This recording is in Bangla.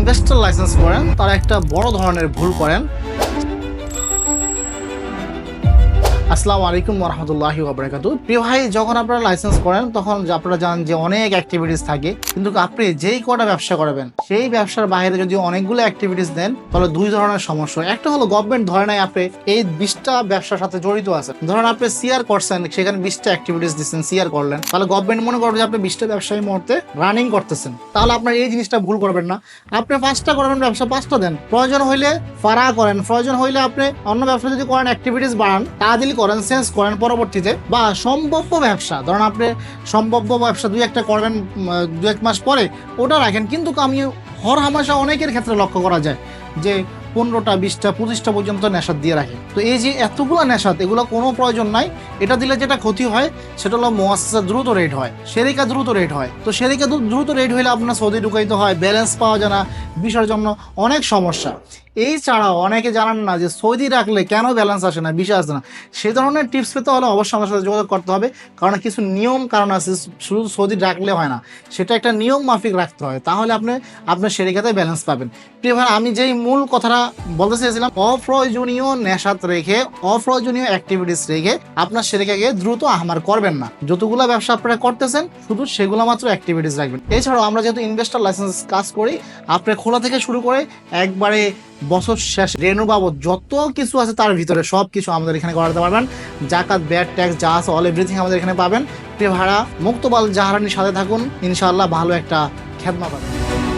ইনভেস্টর লাইসেন্স করেন তারা একটা বড় ধরনের ভুল করেন। আসসালামু আলাইকুম রহমতুল্লাহি ওবরাকাতু প্রিয় ভাই, যখন আপনারা লাইসেন্স করেন, তখন আপনারা জানেন যে অনেক অ্যাক্টিভিটিস থাকে, কিন্তু আপনি যেই কটা ব্যবসা করবেন, সেই ব্যবসার বাইরে যদি অনেকগুলো অ্যাক্টিভিটিস দেন, তাহলে দুই ধরনের সমস্যা। একটা হলো গভর্নমেন্ট ধরে নেয় আপনি এই বিশটা ব্যবসার সাথে জড়িত আছেন। ধরেন আপনি সিআর করছেন, সেখানে বিশটা অ্যাক্টিভিটিস দিচ্ছেন সিআর করলেন। তাহলে গভর্নমেন্ট মনে করবে যে আপনি বিশটা ব্যবসায়ী মুহূর্তে রানিং করতেছেন। তাহলে আপনার এই জিনিসটা ভুল করবেন না। আপনি পাঁচটা করবেন, ব্যবসা পাঁচটা দেন। প্রয়োজন হইলে ফাড়া করেন। প্রয়োজন হইলে আপনি অন্য ব্যবসা যদি করেন অ্যাক্টিভিটিস বাড়ান তাড়াতাড়ি করেন চেঞ্জ করেন পরবর্তীতে বা সম্ভাব্য ব্যবসা, ধরেন আপনি সম্ভাব্য ব্যবসা দুই একটা করবেন দু এক মাস পরে ওটা রাখেন। কিন্তু আমি হর হামাশা অনেকের ক্ষেত্রে লক্ষ্য করা যায় যে পনেরোটা, বিশটা, পঁচিশটা পর্যন্ত নেশাদ দিয়ে রাখে। তো এই যে এতগুলো নেশাদ এগুলো কোনো প্রয়োজন নাই। এটা দিলে যেটা ক্ষতি হয়, সেটা হলো মোয়াসা দ্রুত রেট হয়, সেরিকা দ্রুত রেট হয়। তো সেরিকা দ্রুত রেট হইলে আপনার সৌদি ঢুকাইতে হয় ব্যালেন্স পাওয়া যায় না, বিষয়ের জন্য অনেক সমস্যা। এই ছাড়াও অনেকে জানান না যে সৌদি রাখলে কেন ব্যালেন্স আসে না, বিষয় আসে না। সে ধরনের টিপস পেতে হলে অবশ্যই আমার সাথে যোগাযোগ করতে হবে। কারণ কিছু নিয়ম কারণ আছে, শুধু সৌদি রাখলে হয় না, সেটা একটা নিয়ম মাফিক রাখতে হয়। তাহলে আপনি আপনার সেরিকাতে ব্যালেন্স পাবেন। প্রিয় আমি যেই মূল কথাটা বলতে চেয়েছিলাম, অপ্রয়োজনীয় নেশাত রেখে, অপ্রয়োজনীয় অ্যাক্টিভিটিস রেখে আপনার সেরিকাকে দ্রুত আহমার করবেন না। যতগুলো ব্যবসা আপনারা করতেছেন, শুধু সেগুলো মাত্র অ্যাক্টিভিটিস রাখবেন। এছাড়াও আমরা যেহেতু ইনভেস্টার লাইসেন্স কাজ করি আপনার খোলা থেকে শুরু করে একবারে বছর শেষ রেনু বাবদ যত কিছু আছে তার ভিতরে সব কিছু আমাদের এখানে করাতে পারবেন। জাকাত ব্যাড ট্যাক্স, যা আছে অল এভরিথিং আমাদের এখানে পাবেন। ভাড়া মুক্তবাল জাহারানির সাথে থাকুন। ইনশাআল্লাহ ভালো একটা খেদমা পাবেন